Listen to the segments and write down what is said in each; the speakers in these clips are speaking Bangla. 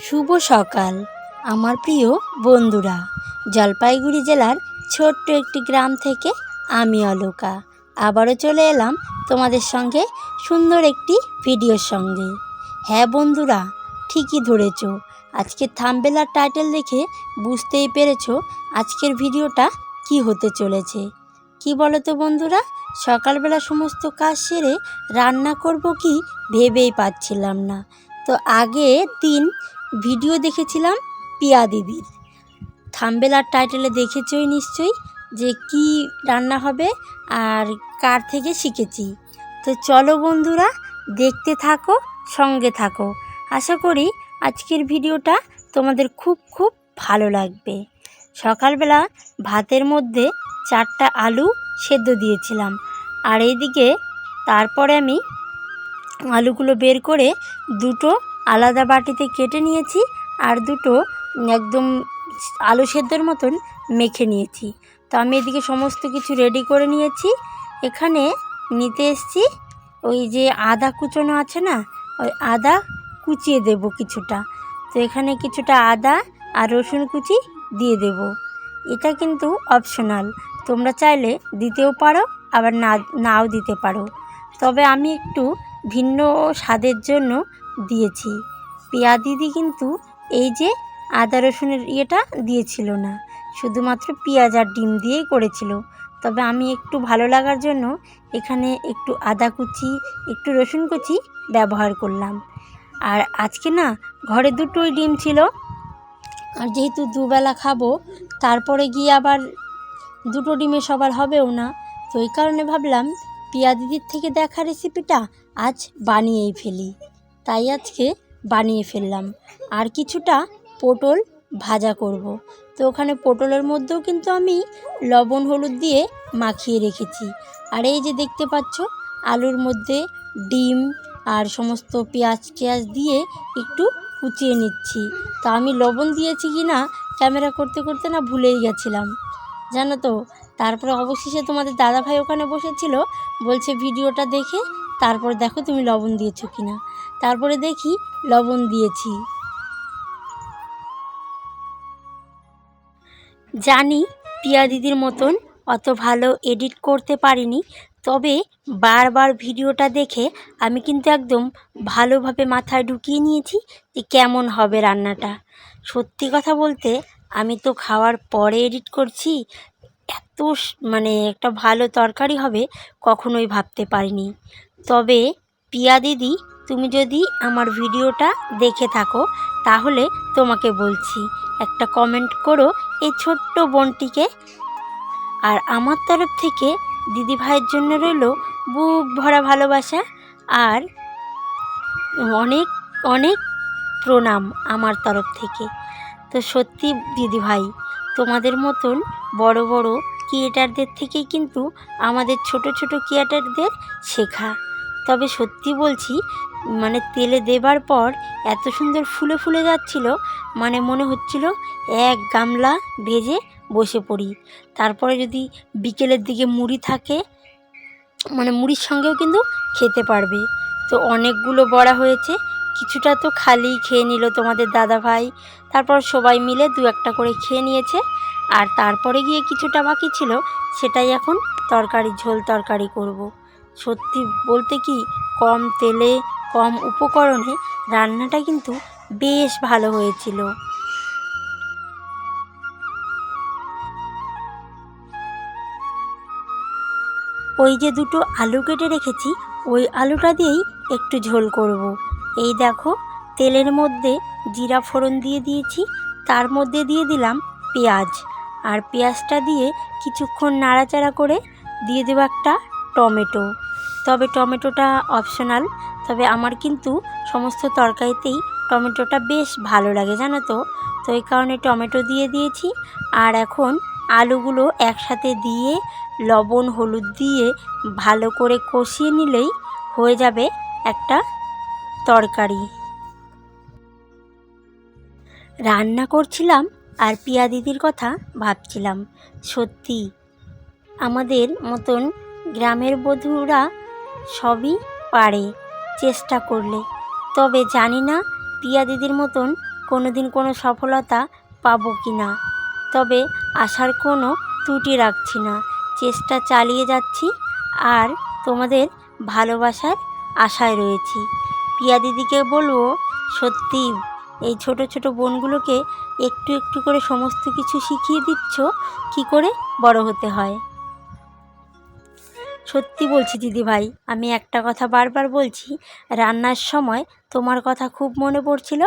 শুভ সকাল, আমার প্রিয় বন্ধুরা। জলপাইগুড়ি জেলার ছোট্ট একটি গ্রাম থেকে আমি অলোকা। আবারও চলে এলাম তোমাদের সঙ্গে সুন্দর একটি ভিডিওর সঙ্গে। হ্যাঁ বন্ধুরা, ঠিকই ধরেছ। আজকের থাম্বেলার টাইটেল দেখে বুঝতেই পেরেছ আজকের ভিডিওটা কি হতে চলেছে। কি বলো তো বন্ধুরা, সকালবেলা সমস্ত কাজ সেরে রান্না করব কি ভেবেই পাচ্ছিলাম না। তো আগে দিন ভিডিও দেখেছিলাম পিয়া দিদির থাম্বেল আর টাইটেলে দেখেছই নিশ্চয়ই যে কি রান্না হবে আর কার থেকে শিখেছি। তো চলো বন্ধুরা, দেখতে থাকো, সঙ্গে থাকো। আশা করি আজকের ভিডিওটা তোমাদের খুব খুব ভালো লাগবে। সকালবেলা ভাতের মধ্যে চারটা আলু সেদ্ধ দিয়েছিলাম। আর এইদিকে তারপরে আমি আলুগুলো বের করে দুটো আলাদা বাটিতে কেটে নিয়েছি আর দুটো একদম আলু সেদ্ধর মতন মেখে নিয়েছি। তো আমি এদিকে সমস্ত কিছু রেডি করে নিয়েছি। এখানে নিতে এসছি ওই যে আদা কুচোনো আছে না, ওই আদা কুচিয়ে দেব কিছুটা। তো এখানে কিছুটা আদা আর রসুন কুচি দিয়ে দেব। এটা কিন্তু অপশনাল তোমরা চাইলে দিতেও পারো, আবার না, নাও দিতে পারো। তবে আমি একটু ভিন্ন স্বাদের জন্য দিয়েছি। পিয়া দিদি কিন্তু এই যে আদা রসুনের ইয়েটা দিয়েছিল না, শুধুমাত্র পেঁয়াজ আর ডিম দিয়েই করেছিল। তবে আমি একটু ভালো লাগার জন্য এখানে একটু আদা কুচি, একটু রসুন কুচি ব্যবহার করলাম। আর আজকে না ঘরে দুটোই ডিম ছিল। আর যেহেতু দুবেলা খাব, তারপরে গিয়ে আবার দুটো ডিমে সবার হবেও না। তো এই কারণে ভাবলাম পিয়া দিদির থেকে দেখা রেসিপিটা আজ বানিয়েই ফেলি। তাই আজকে বানিয়ে ফেললাম। আর কিছুটা পটল ভাজা করব। তো ওখানে পটলের মধ্যেও কিন্তু আমি লবণ, হলুদ দিয়ে মাখিয়ে রেখেছি। আর এই যে দেখতে পাচ্ছ, আলুর মধ্যে ডিম আর সমস্ত পেঁয়াজ টেয়াজ দিয়ে একটু কুচিয়ে নিচ্ছি। তা আমি লবণ দিয়েছি কি না, ক্যামেরা করতে করতে না ভুলেই গেছিলাম। জানো তো, তারপরে অবশেষে তোমাদের দাদাভাই ওখানে বসেছিল, বলছে ভিডিওটা দেখে তারপর দেখো তুমি লবণ দিয়েছ কি না তারপরে দেখি লবণ দিয়েছি। জানি পিয়া দিদির মতন অত ভালো এডিট করতে পারিনি, তবে বারবার ভিডিওটা দেখে আমি কিন্তু একদম ভালোভাবে মাথায় ঢুকিয়ে নিয়েছি যে কেমন হবে রান্নাটা। সত্যি কথা বলতে আমি তো খাওয়ার পরে এডিট করছি, এত মানে একটা ভালো তরকারি হবে কখনোই ভাবতে পারিনি। তবে পিয়া দিদি, তুমি যদি আমার ভিডিওটা দেখে থাকো, তাহলে তোমাকে বলছি, একটা কমেন্ট করো এই ছোট্ট বোনটিকে। আর আমার তরফ থেকে দিদি ভাইয়ের জন্য রইল বুক ভরা ভালোবাসা আর অনেক অনেক প্রণাম আমার তরফ থেকে। তো সত্যি দিদি ভাই, তোমাদের মতন বড় বড় ক্রিয়েটারদের থেকেই কিন্তু আমাদের ছোট ছোট ক্রিয়েটারদের শেখা। তবে সত্যি বলছি মানে তেলে দেবার পর এত সুন্দর ফুলে ফুলে যাচ্ছিল মানে মনে হচ্ছিল এক গামলা ভেজে বসে পড়ি। তারপরে যদি বিকেলের দিকে মুড়ি থাকে মানে মুড়ির সঙ্গেও কিন্তু খেতে পারবে। তো অনেকগুলো বড়া হয়েছে, কিছুটা তো খালি খেয়ে নিল তোমাদের দাদা ভাই। তারপর সবাই মিলে দু একটা করে খেয়ে নিয়েছে, আর তারপরে গিয়ে কিছুটা বাকি ছিল, সেটাই এখন তরকারি, ঝোল তরকারি করব। সত্যি বলতে কি, কম তেলে, কম উপকরণে রান্নাটা কিন্তু বেশ ভালো হয়েছিল ওই যে দুটো আলু কেটে রেখেছি, ওই আলুটা দিয়েই একটু ঝোল করব। এই দেখো, তেলের মধ্যে জিরা ফোড়ন দিয়ে দিয়েছি, তার মধ্যে দিয়ে দিলাম পেঁয়াজ আর পেঁয়াজটা দিয়ে কিছুক্ষণ নাড়াচাড়া করে দিয়ে দেবো একটা টমেটো। তবে টমেটোটা অপশনাল তবে আমার কিন্তু সমস্ত তরকারিতেই টমেটোটা বেশ ভালো লাগে, জানো তো? তো এই কারণে টমেটো দিয়ে দিয়েছি। আর এখন আলুগুলো একসাথে দিয়ে লবণ, হলুদ দিয়ে ভালো করে কষিয়ে নিলেই হয়ে যাবে একটা তরকারি। রান্না করছিলাম আর পিয়া দিদির কথা ভাবছিলাম, সত্যি। আমাদের মতন গ্রামের বধূরা সবই পারে, চেষ্টা করলে। তবে জানি না পিয়া দিদির মতন কোনো দিন কোনো সফলতা পাবো কি না তবে আশার কোনো ত্রুটি রাখছি না। চেষ্টা চালিয়ে যাচ্ছি আর তোমাদের ভালোবাসার আশায় রয়েছি। পিয়া দিদিকে বলব, সত্যি এই ছোট ছোট বোনগুলোকে একটু একটু করে সমস্ত কিছু শিখিয়ে দিচ্ছ, কি করে বড় হতে হয়? সত্যি বলছি দিদি ভাই আমি একটা কথা বারবার বলছি, রান্নার সময় তোমার কথা খুব মনে পড়ছিল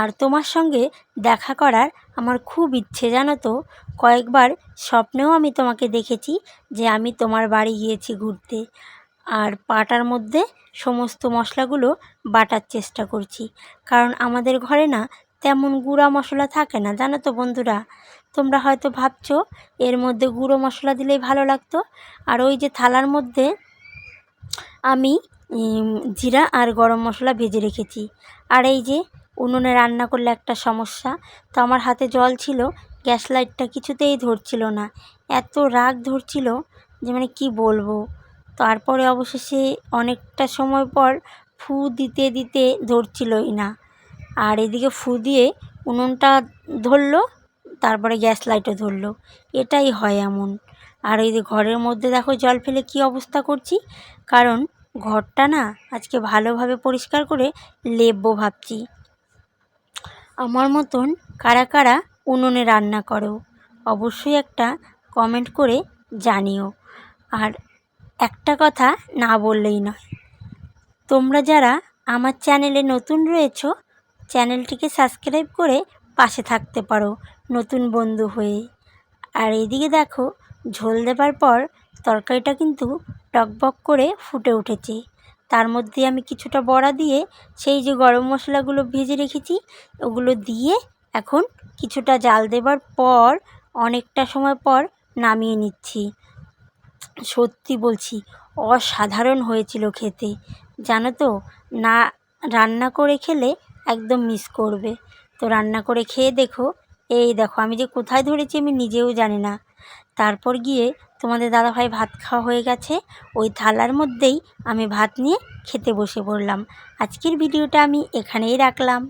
আর তোমার সঙ্গে দেখা করার আমার খুব ইচ্ছে, জানো তো? কয়েকবার স্বপ্নেও আমি তোমাকে দেখেছি যে আমি তোমার বাড়ি গিয়েছি ঘুরতে আর পাটার মধ্যে সমস্ত মশলাগুলো বাটার চেষ্টা করছি। কারণ আমাদের ঘরে না তেমন গুঁড়া মশলা থাকে না, জানো তো বন্ধুরা? তোমরা হয়তো ভাবছ, এর মধ্যে গুঁড়ো মশলা দিলেই ভালো লাগতো। আর ওই যে থালার মধ্যে আমি জিরা আর গরম মশলা ভেজে রেখেছি। আর এই যে উনুনে রান্না করলে একটা সমস্যা, তো আমার হাতে জল ছিল, গ্যাস লাইটটা কিছুতেই ধরছিল না। এত রাগ ধরছিল যে মানে কি বলব? তারপরে অবশেষে অনেকটা সময় পর ফু দিতে দিতে ধরছিলই না। আর এদিকে ফু দিয়ে উনুনটা ধরলো তারপরে গ্যাস লাইটও ধরলো। এটাই হয় এমন। আর এই যে ঘরের মধ্যে দেখো জল ফেলে কি অবস্থা করছি? কারণ ঘরটা না আজকে ভালোভাবে পরিষ্কার করে লেপবো ভাবছি। আমার মতন কারা কারা উনুনে রান্না করো, অবশ্যই একটা কমেন্ট করে জানিও। আর একটা কথা না বললেই নয়, তোমরা যারা আমার চ্যানেলে নতুন রয়েছো, চ্যানেলটিকে সাবস্ক্রাইব করে পাশে থাকতে পারো, নতুন বন্ধু হয়ে। আর এদিকে দেখো, ঝোল দেবার পর তরকারিটা কিন্তু টকবক করে ফুটে উঠেছে। তার মধ্যে আমি কিছুটা বড়া দিয়ে সেই যে গরম মশলাগুলো ভেজে রেখেছি, ওগুলো দিয়ে এখন কিছুটা জাল দেবার পর, অনেকটা সময় পর নামিয়ে নিচ্ছি। সত্যি বলছি, অসাধারণ হয়েছিল খেতে। জানো তো, না, রান্না করে খেলে একদম মিস করবে। তো রান্না করে খেয়ে দেখো। এই দেখো, আমি যে কোথায় ধরেছি আমি নিজেও জানি না। তারপর গিয়ে তোমাদের দাদাভাই ভাত খাওয়া হয়ে গেছে। ওই থালার মধ্যেই আমি ভাত নিয়ে খেতে বসে পড়লাম। আজকের ভিডিওটা আমি এখানেই রাখলাম।